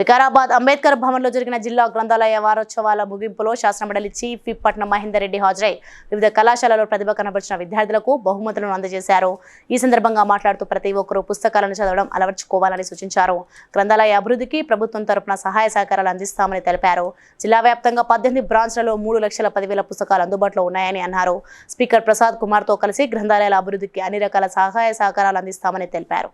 వికారాబాద్ అంబేద్కర్ భవన్లో జరిగిన జిల్లా గ్రంథాలయ వారోత్సవాల ముగింపులో శాసనమండలి చీఫ్ విప్ పట్నం మహేందర్ రెడ్డి హాజరై వివిధ కళాశాలలో ప్రతిభ కనబరిచిన విద్యార్థులకు బహుమతులను అందజేశారు. ఈ సందర్భంగా మాట్లాడుతూ ప్రతి ఒక్కరూ పుస్తకాలను చదవడం అలవర్చుకోవాలని సూచించారు. గ్రంథాలయ అభివృద్ధికి ప్రభుత్వం తరపున సహాయ సహకారాలు అందిస్తామని తెలిపారు. జిల్లా వ్యాప్తంగా పద్దెనిమిది బ్రాంచ్లలో మూడు లక్షల పదివేల పుస్తకాలు అందుబాటులో ఉన్నాయని అన్నారు. స్పీకర్ ప్రసాద్ కుమార్తో కలిసి గ్రంథాలయాల అభివృద్ధికి అన్ని రకాల సహాయ సహకారాలు అందిస్తామని తెలిపారు.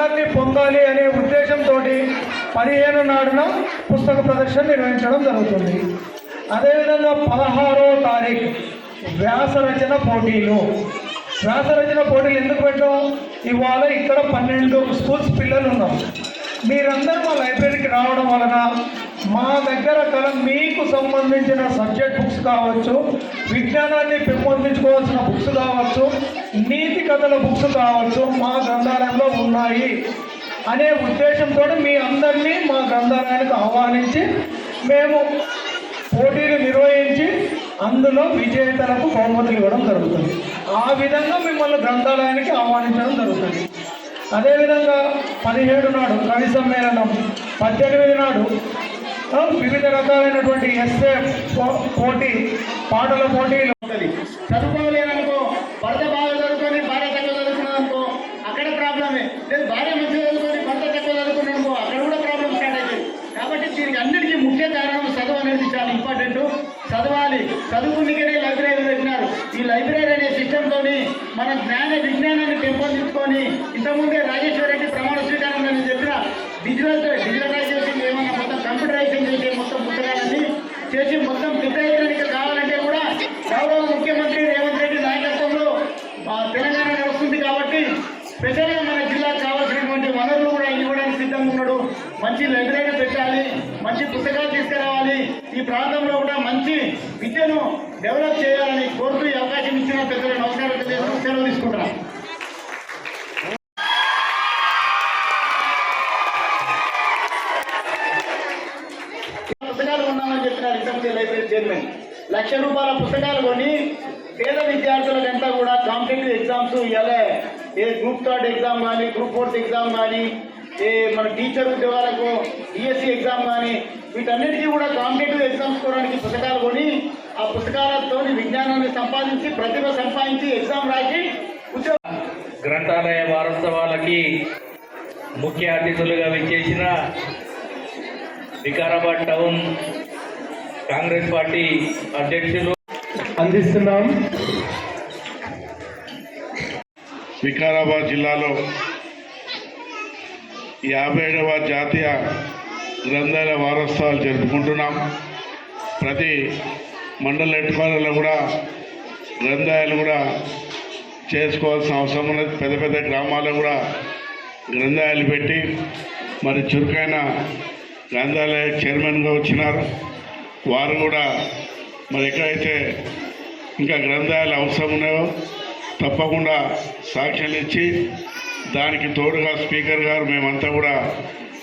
జ్ఞానాన్ని పొందాలి అనే ఉద్దేశంతో పదిహేను నాడున పుస్తక ప్రదర్శన నిర్వహించడం జరుగుతుంది. అదేవిధంగా పదహారో తారీఖు వ్యాస రచన పోటీలు. వ్యాస రచన పోటీలు ఎందుకు పెట్టాం? ఇవాళ ఇక్కడ పన్నెండు స్కూల్స్ పిల్లలు ఉన్నాం. మీరందరూ మా లైబ్రరీకి రావడం వలన మా దగ్గర కల మీకు సంబంధించిన సబ్జెక్ట్ బుక్స్ కావచ్చు విజ్ఞానాన్ని పెంపొందించుకోవాల్సిన బుక్స్ కావచ్చు నీతి కథల బుక్స్ కావచ్చు మా గ్రంథాలయంలో ఉన్నాయి అనే ఉద్దేశంతో మీ అందరినీ మా గ్రంథాలయానికి ఆహ్వానించి మేము పోటీలు నిర్వహించి అందులో విజేతలకు బహుమతులు ఇవ్వడం జరుగుతుంది. ఆ విధంగా మిమ్మల్ని గ్రంథాలయానికి ఆహ్వానించడం జరుగుతుంది. అదేవిధంగా పదిహేడు నాడు కవి సమ్మేళనం పద్దెనిమిది నాడు వివిధ రకాలైనటువంటి ఎస్ఏ పోటీ పాటల పోటీలు ఉంటుంది. చదువుకోలేదనుకో భర్త బాగా చదువుకొని భార్య తక్కువ చదువుకున్నది అనుకో అక్కడ ప్రాబ్లమే లేదు భార్య మంచిగా చదువుకొని భర్త తక్కువ చదువుకున్నాడు అనుకో అక్కడ కూడా ప్రాబ్లం స్టార్ట్ అవుతుంది కాబట్టి దీనికి అన్నిటికీ ముఖ్య కారణం చదువు అనేది చాలా ఇంపార్టెంట్ చదవాలి. చదువుకునికనే లైబ్రరీ పెట్టినారు. ఈ లైబ్రరీ అనే సిస్టంతోని మన జ్ఞాన విజ్ఞానాన్ని పెంపొందించుకొని ఇంతకుముందే రాజేశ్వరి మంచి లైబ్రరీ పెట్టాలి మంచి పుస్తకాలు తీసుకురావాలి. ఈ ప్రాంతంలో కూడా మంచి విద్యను డెవలప్ చేయాలని కోరుతూ ఈ అవకాశం ఇచ్చిన పెద్దలు నమస్కారం తెలియజేస్తూ సెలవు తీసుకుంటున్నాను పుస్తకాలు ఉన్నామని చెప్పినారు ఇంతకుముందు లైబ్రరీ చైర్మన్. లక్ష రూపాయల పుస్తకాలు కొని పేద విద్యార్థులకంతా కూడా కాంపిటేటివ్ ఎగ్జామ్స్ ఇవ్వలే ఏ గ్రూప్ థర్డ్ ఎగ్జామ్ కానీ గ్రూప్ ఫోర్త్ ఎగ్జామ్ కానీ మన టీచర్ ఉద్యోగాలకు డిఎస్సి ఎగ్జామ్ కానీ వీటన్నిటికీ కూడా కాంపిటేటివ్ ఎగ్జామ్స్ కోవడానికి పుస్తకాలు కొని ఆ పుస్తకాలతో విజ్ఞానాన్ని సంపాదించి ప్రతిభ సంపాదించి ఎగ్జామ్ రాసి ఉద్యోగ గ్రంథాలయ వారోత్సవాలకి ముఖ్య అతిథులుగా విచ్చేసిన వికారాబాద్ టౌన్ కాంగ్రెస్ పార్టీ అధ్యక్షులు. అందిస్తున్నాం. వికారాబాద్ జిల్లాలో యాభై ఏడవ జాతీయ గ్రంథాలయ వారోత్సవాలు జరుపుకుంటున్నాం. ప్రతి మండల హెడ్ క్వార్టర్లో కూడా గ్రంథాలయాలు కూడా చేసుకోవాల్సిన అవసరం ఉన్నది. పెద్ద పెద్ద గ్రామాల్లో కూడా గ్రంథాలయాలు పెట్టి మరి చురుకైన గ్రంథాలయ చైర్మన్గా వచ్చినారు. వారు కూడా మరి ఎక్కడైతే ఇంకా గ్రంథాలయాలు అవసరం ఉన్నాయో తప్పకుండా సాక్ష్యాలు ఇచ్చి దానికి తోడుగా స్పీకర్ గారు మేమంతా కూడా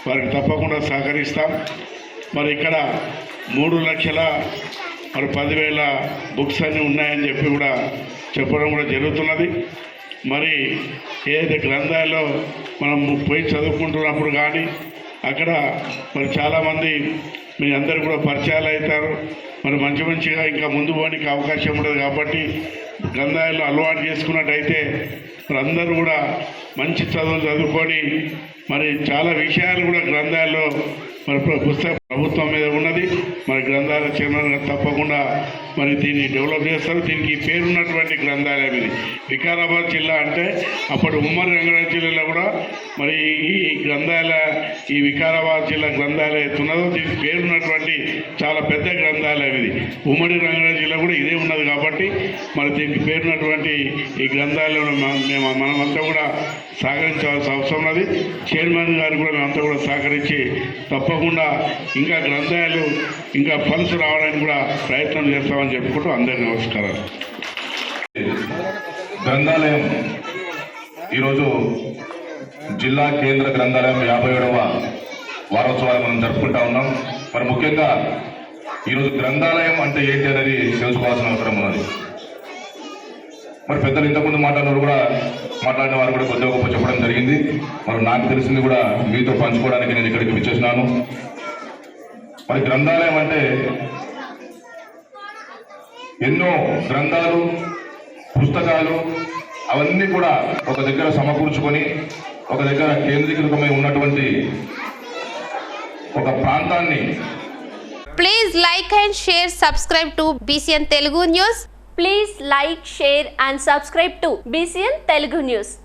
వారికి తప్పకుండా సహకరిస్తాం. మరి ఇక్కడ మూడు లక్షల మరి పదివేల బుక్స్ అన్నీ ఉన్నాయని చెప్పి కూడా చెప్పడం కూడా జరుగుతున్నది. మరి ఏదైతే గ్రంథాల్లో మనం పోయి చదువుకుంటున్నప్పుడు కానీ అక్కడ మరి చాలామంది మీ అందరు కూడా పరిచయాలు అవుతారు. మరి మంచి మంచిగా ఇంకా ముందు పోనీకి అవకాశం ఉండదు కాబట్టి గ్రంథాలలో అలవాటు చేసుకున్నట్టయితే మరి అందరూ కూడా మంచి చదువులు చదువుకొని మరి చాలా విషయాలు కూడా గ్రంథాల్లో మరి ప్ర- పుస్తక ప్రభుత్వం మీద ఉన్నది. మరి గ్రంథాల చైర్మన్ తప్పకుండా మరి దీన్ని డెవలప్ చేస్తారు. దీనికి పేరున్నటువంటి గ్రంథాలయం ఇది. వికారాబాద్ జిల్లా అంటే అప్పుడు ఉమ్మడి రంగారెడ్డి జిల్లాలో కూడా మరి ఈ గ్రంథాలయ ఈ వికారాబాద్ జిల్లా గ్రంథాలయం ఉన్నదో దీనికి పేరున్నటువంటి చాలా పెద్ద గ్రంథాలయం ఇది. ఉమ్మడి రంగారెడ్డి జిల్లా కూడా ఇదే ఉన్నది కాబట్టి మరి దీనికి పేరున్నటువంటి ఈ గ్రంథాలయంలో మనం- మేము మనమంతా కూడా సహకరించాల్సిన అవసరం ఉన్నది. చైర్మన్ గారు కూడా మేమంతా కూడా సహకరించి తప్పకుండా ఇంకా గ్రంథాలు ఇంకా ఫండ్స్ రావడానికి కూడా ప్రయత్నం చేస్తామని చెప్పుకుంటూ అందరి నమస్కారాలు. గ్రంథాలయం ఈరోజు జిల్లా కేంద్ర గ్రంథాలయం యాభై ఏడవ వారోత్సవాలు మనం జరుపుకుంటా ఉన్నాం. మరి ముఖ్యంగా ఈరోజు గ్రంథాలయం అంటే ఏంటి అనేది తెలుసుకోవాల్సిన అవసరం ఉన్నది. మరి పెద్దలు ఇంతకుముందు మాట్లాడిన కూడా మాట్లాడిన వారు కూడా కొద్దిగా గొప్ప చెప్పడం జరిగింది. మరి నాకు తెలిసింది కూడా మీతో పంచుకోవడానికి నేను ఇక్కడికి విచ్చేసినాను. మరి గ్రంథాలయం అంటే ఎన్నో గ్రంథాలు పుస్తకాలు అవన్నీ కూడా ఒక దగ్గర సమకూర్చుకొని ఒక దగ్గర కేంద్రీకృతమై ఉన్నటువంటి ఒక ప్రాంతాన్ని Please like and share, subscribe to BCN Telugu News. Please like, share and subscribe to BCN Telugu News.